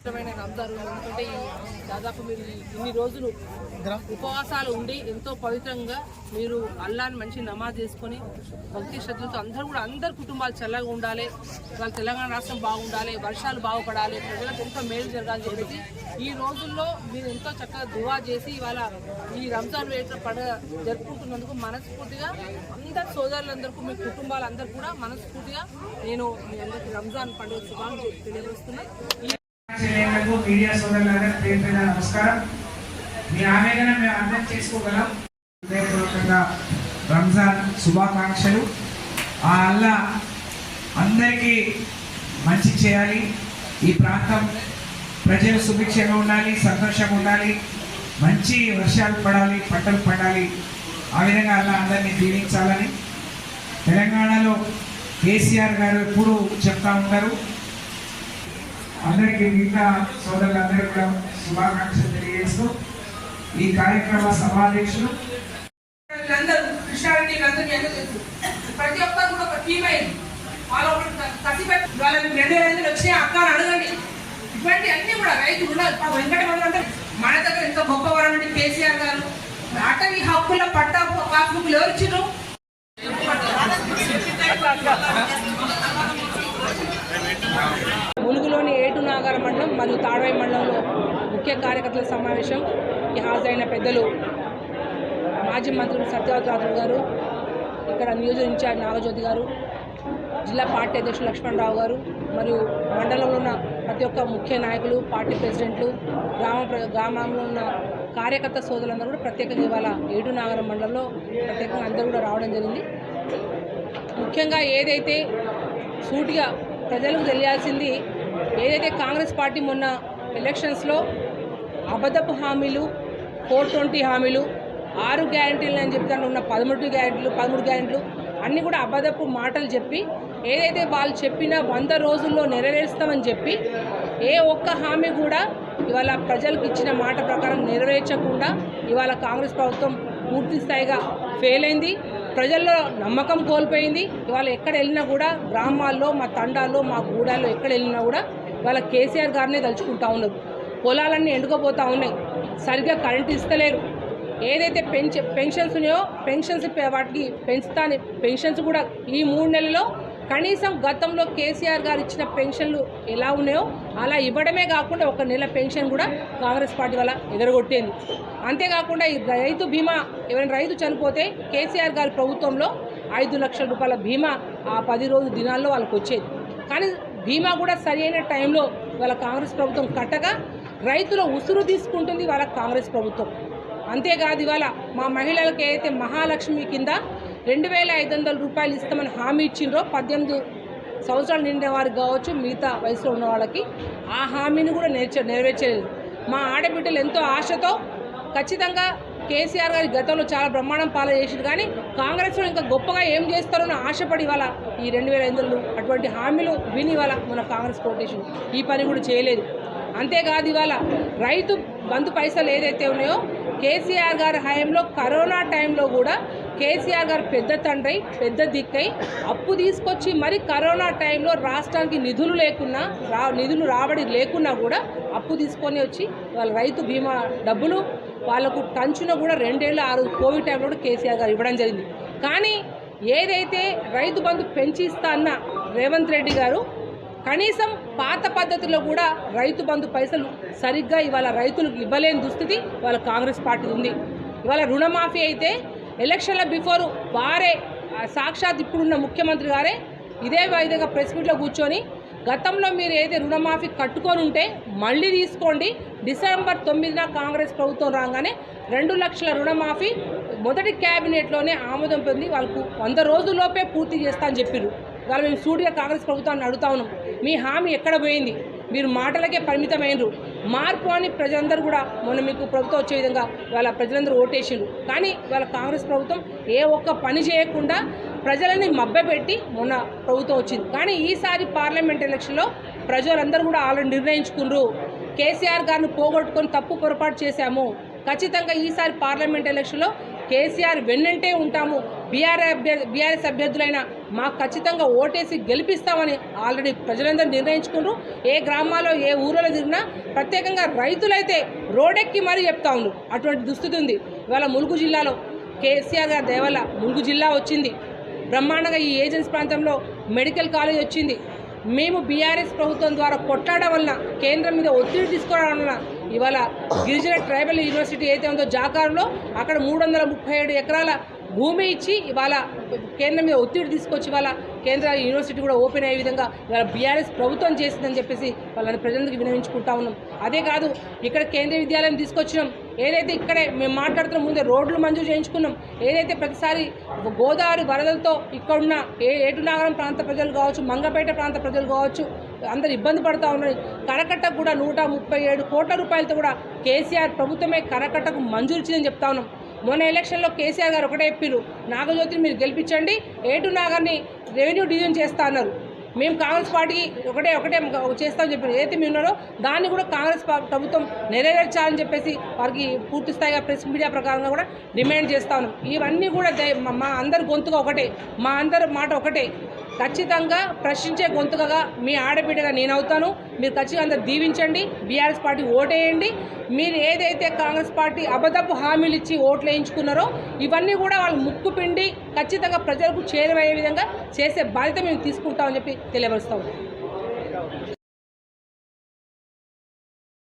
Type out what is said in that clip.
ఇష్టమైన రంజాన్ ఎందుకంటే దాదాపు మీరు ఇన్ని రోజులు ఉపవాసాలు ఉండి ఎంతో పవిత్రంగా మీరు అల్లాని మంచి నమాజ్ చేసుకొని భక్తి శ్రద్ధలతో అందరూ కూడా అందరు కుటుంబాలు చల్లగా ఉండాలి. వాళ్ళ తెలంగాణ రాష్ట్రం బాగుండాలి వర్షాలు బాగుపడాలి ప్రజలకు ఎంతో మేలు జరగాలని చెప్పేసి ఈ రోజుల్లో మీరు ఎంతో చక్కగా దువా చేసి ఇవాళ ఈ రంజాన్ వేట పండుగ జరుపుకుంటున్నందుకు మనస్ఫూర్తిగా అందరు సోదరులందరికీ మీ కుటుంబాలందరూ కూడా మనస్ఫూర్తిగా నేను మీ అందరికీ రంజాన్ పండుగ శుభాకాంక్షలు తెలియజేస్తున్నాను. ఈ మీడియా సోదరులకు పేరు నమస్కారం. మీ ఆవేదన మేము అర్థం చేసుకోగలం. హృదయపూర్వకంగా రంజాన్ శుభాకాంక్షలు. ఆ అల్లా అందరికీ మంచి చేయాలి. ఈ ప్రాంతం ప్రజలు సుభిక్షంగా ఉండాలి సంతోషంగా ఉండాలి. మంచి వర్షాలు పడాలి పంటలు పడాలి. ఆ విధంగా అలా అందరినీ దీవించాలని తెలంగాణలో కేసీఆర్ గారు ఎప్పుడు చెప్తా ఉంటారు. అందరికీ మిగతా సోదరులందరికీ కూడా శుభాకాంక్షలు తెలియజేస్తూ ఈ కార్యక్రమ సభాధ్యక్షులు ప్రతి ఒక్కరు కూడా ఒక టీమ్ అయింది. వాళ్ళు ఒకటి కసి పెట్టి వాళ్ళకి రెండు ఐదు వచ్చినాయి అక్క అడగండి. ఇటువంటి అన్ని కూడా రైతు ఉండాలి వెంకటరమణ అంటే మన దగ్గర ఎంత గొప్ప వరం కేసీఆర్ గారు. అటవీ హక్కుల పట్టా పాస్బుక్లు ఎవరిచ్చినారు ఇచ్చిండ్రు ములుగులోని ఏటు నాగార మండలం మరియు తాడవై మండలంలో ముఖ్య కార్యకర్తల సమావేశం హాజరైన పెద్దలు మాజీ మంత్రులు సత్యవతి రాథుడు గారు ఇక్కడ నియోజక ఇన్ఛార్జ్ నాగజ్యోతి గారు జిల్లా పార్టీ అధ్యక్షులు లక్ష్మణరావు గారు మరియు మండలంలో ఉన్న ప్రతి ఒక్క ముఖ్య నాయకులు పార్టీ ప్రెసిడెంట్లు గ్రామ ప్ర- గ్రామంలో ఉన్న కార్యకర్త సోదరులందరూ కూడా ప్రత్యేకంగా ఇవాళ ఏడు నాగరం మండలంలో ప్రత్యేకంగా అందరూ కూడా రావడం జరిగింది. ముఖ్యంగా ఏదైతే సూటిగా ప్రజలకు తెలియాల్సింది ఏదైతే కాంగ్రెస్ పార్టీ మొన్న ఎలక్షన్స్లో అబద్ధపు హామీలు ఫోర్ ట్వంటీ హామీలు ఆరు గ్యారంటీలు అని చెప్తాను ఉన్న పదమూడు గ్యారంటీలు పదమూడు గ్యారంటీలు అన్నీ కూడా అబద్ధపు మాటలు చెప్పి ఏదైతే వాళ్ళు చెప్పిన వంద రోజుల్లో నెరవేరుస్తామని చెప్పి ఏ ఒక్క హామీ కూడా ఇవాళ ప్రజలకు ఇచ్చిన మాట ప్రకారం నెరవేర్చకుండా ఇవాళ కాంగ్రెస్ ప్రభుత్వం పూర్తి స్థాయిగా ఫెయిల్ అయింది. ప్రజల్లో నమ్మకం కోల్పోయింది. ఇవాళ ఎక్కడ వెళ్ళినా కూడా గ్రామాల్లో మా తండాల్లో మా గూడాల్లో ఎక్కడ వెళ్ళినా కూడా ఇవాళ కేసీఆర్ గారినే తలుచుకుంటా ఉన్నారు. పొలాలన్నీ ఎండుకోపోతూ ఉన్నాయి. సరిగ్గా కరెంట్ ఇస్తలేరు. ఏదైతే పెన్షన్ పెన్షన్స్ ఉన్నాయో పెన్షన్స్ వాటికి పెంచుతాను పెన్షన్స్ కూడా ఈ మూడు నెలల్లో కనీసం గతంలో కేసీఆర్ గారు ఇచ్చిన పెన్షన్లు ఎలా ఉన్నాయో అలా ఇవ్వడమే కాకుండా ఒక నెల పెన్షన్ కూడా కాంగ్రెస్ పార్టీ వల్ల ఎదరగొట్టేది అంతేకాకుండా ఈ రైతు బీమా ఎవరైనా రైతు చనిపోతే కేసీఆర్ గారి ప్రభుత్వంలో ఐదు లక్షల రూపాయల బీమా ఆ పది రోజు దినాల్లో వాళ్ళకి వచ్చేది. కానీ బీమా కూడా సరి అయిన టైంలో వాళ్ళ కాంగ్రెస్ ప్రభుత్వం కట్టగా రైతుల ఉసురు తీసుకుంటుంది వాళ్ళ కాంగ్రెస్ ప్రభుత్వం. అంతేకాదు ఇవాళ మా మహిళలకు ఏదైతే మహాలక్ష్మి కింద రెండు వేల ఐదు వందల రూపాయలు ఇస్తామని హామీ ఇచ్చిండ్రో పద్దెనిమిది సంవత్సరాలు నిండిన వారికి కావచ్చు మిగతా వయసులో ఉన్న వాళ్ళకి ఆ హామీని కూడా నేర్చ నెరవేర్చలేదు. మా ఆడబిడ్డలు ఎంతో ఆశతో ఖచ్చితంగా కేసీఆర్ గారి గతంలో చాలా బ్రహ్మాండం పాలన చేసింది కానీ కాంగ్రెస్లో ఇంకా గొప్పగా ఏం చేస్తారో ఆశపడి ఇవాళ ఈ రెండు వేల ఐదు అటువంటి హామీలు విని ఇవాళ మన కాంగ్రెస్ కోటేషన్ ఈ పని కూడా చేయలేదు. అంతేకాదు ఇవాళ రైతు బంధు పైసలు ఏదైతే ఉన్నాయో కేసీఆర్ గారి హయాంలో కరోనా టైంలో కూడా కేసీఆర్ గారు పెద్ద తండ్రి పెద్ద దిక్కై అప్పు తీసుకొచ్చి మరి కరోనా టైంలో రాష్ట్రానికి నిధులు లేకున్నా రా నిధులు రాబడి లేకున్నా కూడా అప్పు తీసుకొని వచ్చి వాళ్ళ రైతు బీమా డబ్బులు వాళ్ళకు టంచున కూడా రెండేళ్ళు ఆరు కోవిడ్ టైంలో కూడా కేసీఆర్ గారు ఇవ్వడం జరిగింది. కానీ ఏదైతే రైతు బంధు పెంచిస్తా అన్న రేవంత్ రెడ్డి గారు కనీసం పాత పద్ధతిలో కూడా రైతు బంధు పైసలు సరిగ్గా ఇవాళ రైతులకు ఇవ్వలేని దుస్థితి వాళ్ళ కాంగ్రెస్ పార్టీ ఉంది. ఇవాళ రుణమాఫీ అయితే ఎలక్షన్ల బిఫోర్ వారే సాక్షాత్ ఇప్పుడున్న ముఖ్యమంత్రి గారే ఇదే విధంగా ప్రెస్ మీట్లో కూర్చొని గతంలో మీరు ఏదైతే రుణమాఫీ కట్టుకొని ఉంటే మళ్ళీ తీసుకోండి. డిసెంబర్ తొమ్మిదిన కాంగ్రెస్ ప్రభుత్వం రాగానే రెండు లక్షల రుణమాఫీ మొదటి క్యాబినెట్లోనే ఆమోదం పొంది వాళ్ళకు వంద రోజుల్లోపే పూర్తి చేస్తా అని చెప్పారు వాళ్ళు మేము సూటిగా కాంగ్రెస్ ప్రభుత్వాన్ని అడుగుతా ఉన్నాం. మీ హామీ ఎక్కడ పోయింది? మీరు మాటలకే పరిమితమైనరు మార్పు అని ప్రజలందరూ కూడా మొన్న మీకు ప్రభుత్వం వచ్చే విధంగా వాళ్ళ ప్రజలందరూ ఓటేసిండ్రు. కానీ వాళ్ళ కాంగ్రెస్ ప్రభుత్వం ఏ ఒక్క పని చేయకుండా ప్రజలని మభ్యపెట్టి మొన్న ప్రభుత్వం వచ్చింది. కానీ ఈసారి పార్లమెంట్ ఎలక్షన్లో ప్రజలందరూ కూడా వాళ్ళు నిర్ణయించుకున్నారు. కేసీఆర్ గారిని పోగొట్టుకొని తప్పు పొరపాటు చేశాము. ఖచ్చితంగా ఈసారి పార్లమెంట్ ఎలక్షన్లో కేసీఆర్ వెన్నంటే ఉంటాము. బీఆర్ అభ్యర్థి బీఆర్ఎస్ అభ్యర్థులైన మాకు ఖచ్చితంగా ఓటేసి గెలిపిస్తామని ఆల్రెడీ ప్రజలందరూ నిర్ణయించుకున్నారు ఏ గ్రామాల్లో ఏ ఊరిలో తిరిగినా ప్రత్యేకంగా రైతులైతే రోడెక్కి మరీ చెప్తా ఉన్నారు అటువంటి దుస్థితి ఉంది. ఇవాళ ములుగు జిల్లాలో కేసీఆర్ గారి దేవల్ల ములుగు జిల్లా వచ్చింది. బ్రహ్మాండంగా ఈ ఏజెన్సీ ప్రాంతంలో మెడికల్ కాలేజ్ వచ్చింది. మేము బీఆర్ఎస్ ప్రభుత్వం ద్వారా కొట్లాడడం వలన కేంద్రం మీద ఒత్తిడి తీసుకురావడం వలన ఇవాళ గిరిజన ట్రైబల్ యూనివర్సిటీ అయితే ఉందో జాకార్లో అక్కడ మూడు వందల ముప్పై ఏడు ఎకరాల భూమి ఇచ్చి ఇవాళ కేంద్రం మీద ఒత్తిడి తీసుకొచ్చి ఇవాళ కేంద్ర యూనివర్సిటీ కూడా ఓపెన్ అయ్యే విధంగా ఇవాళ బీఆర్ఎస్ ప్రభుత్వం చేసిందని చెప్పేసి వాళ్ళని ప్రజలకు వినవించుకుంటా ఉన్నాం. అదే కాదు ఇక్కడ కేంద్రీయ విద్యాలయం తీసుకొచ్చినాం. ఏదైతే ఇక్కడే మేము మాట్లాడుతున్న ముందే రోడ్లు మంజూరు చేయించుకున్నాం. ఏదైతే ప్రతిసారి గోదావరి వరదలతో ఇక్కడున్న ఏ ఏటునాగరం ప్రాంత ప్రజలు కావచ్చు మంగపేట ప్రాంత ప్రజలు కావచ్చు అందరు ఇబ్బంది పడుతూ ఉన్నారు. కరకట్టకు కూడా నూట ముప్పై ఏడు కోట్ల రూపాయలతో కూడా కేసీఆర్ ప్రభుత్వమే కరకట్టకు మంజూరు ఇచ్చిందని చెప్తా ఉన్నాం. మొన్న ఎలక్షన్లో కేసీఆర్ గారు ఒకటే చెప్పిరు నాగజ్యోతిని మీరు గెలిపించండి ఏటు నాగర్ని రెవెన్యూ డివిజన్ చేస్తా అన్నారు. మేము కాంగ్రెస్ పార్టీకి ఒకటే ఒకటే చేస్తామని చెప్పారు ఏదైతే మేము ఉన్నారో దాన్ని కూడా కాంగ్రెస్ ప్రభుత్వం నెరవేర్చాలని చెప్పేసి వారికి పూర్తి స్థాయిగా ప్రెస్ మీడియా ప్రకారంగా కూడా డిమాండ్ చేస్తా ఉన్నాం. ఇవన్నీ కూడా మా- మా అందరి గొంతుగా ఒకటే మా అందరి మాట ఒకటే. ఖచ్చితంగా ప్రశ్నించే గొంతుకగా మీ ఆడబిడ్డగా నేను అవుతాను మీరు ఖచ్చితంగా దీవించండి. బీఆర్ఎస్ పార్టీ ఓటేయండి. మీరు ఏదైతే కాంగ్రెస్ పార్టీ అబద్ధపు హామీలు ఇచ్చి ఓట్లు వేయించుకున్నారో ఇవన్నీ కూడా వాళ్ళు ముక్కు పిండి ఖచ్చితంగా ప్రజలకు చేరువయ్యే విధంగా చేసే బాధ్యత మేము తీసుకుంటామని చెప్పి తెలియపరుస్తాము